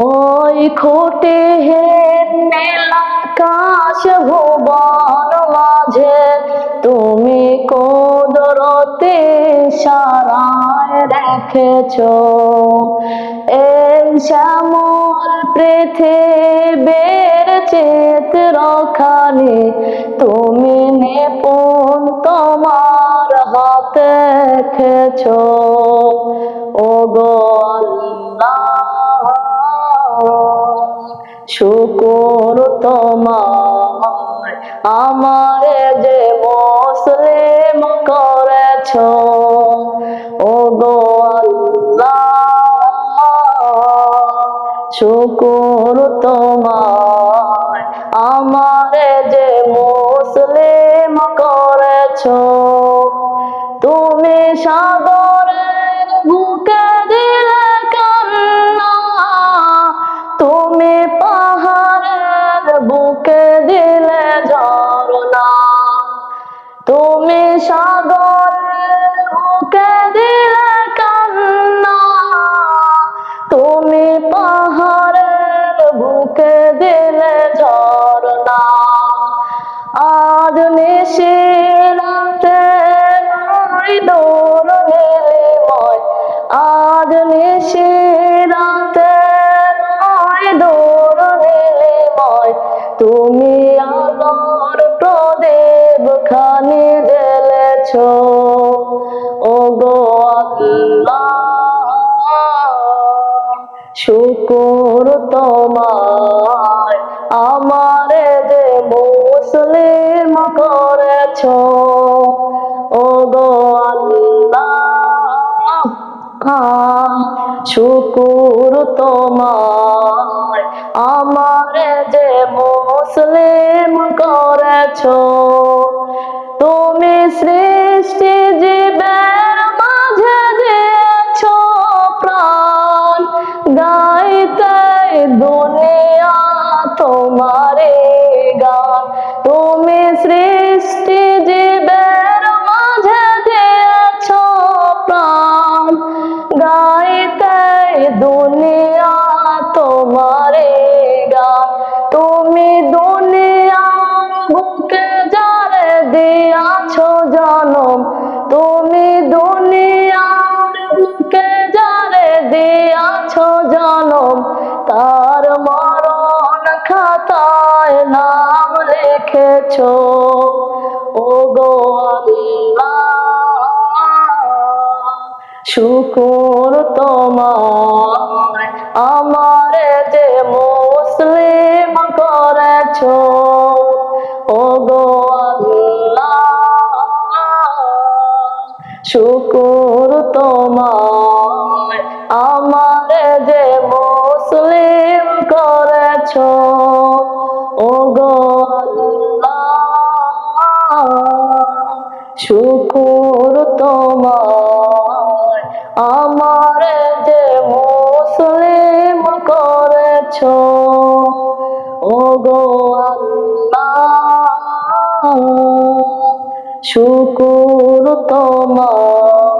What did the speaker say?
ওই খুঁটি নীলাকাশ ভুবন মাঝে, তুমি কোদরতে সারায় রেখেছ। এই শ্যামল পৃথিবীর চিত্রখানি, তুমি নিপুণ তোমার হাতে খেছ শুকুর তোমার আমারে যে মুসলিম করেছ। ও গো শুকুর তোমার আমারে যে মুসলিম করেছ। তুমি সাগরের তুমি আলোর প্রদীপ খানি জ্বেলেছ ও গো শুকুর তোমার আমারে যে মুসলিম করেছ। ও গো আল্লাহ, শুকুর তোমার আমারে মুসলিম করেছ। দিয়াছ জনম, তুমি দুনিয়ার বুকে যারে দিয়াছ জনম, তার মরণ খাতায় নাম রেখেছো। ও গো আল্লাহ, শুকুর তোমার শুকুর তোমার, আমার যে মুসলিম করেছ। ও গো শুকুর তোমার, আমার যে মুসলিম করেছ। ও গো আল্লাহ শুকুর তোমার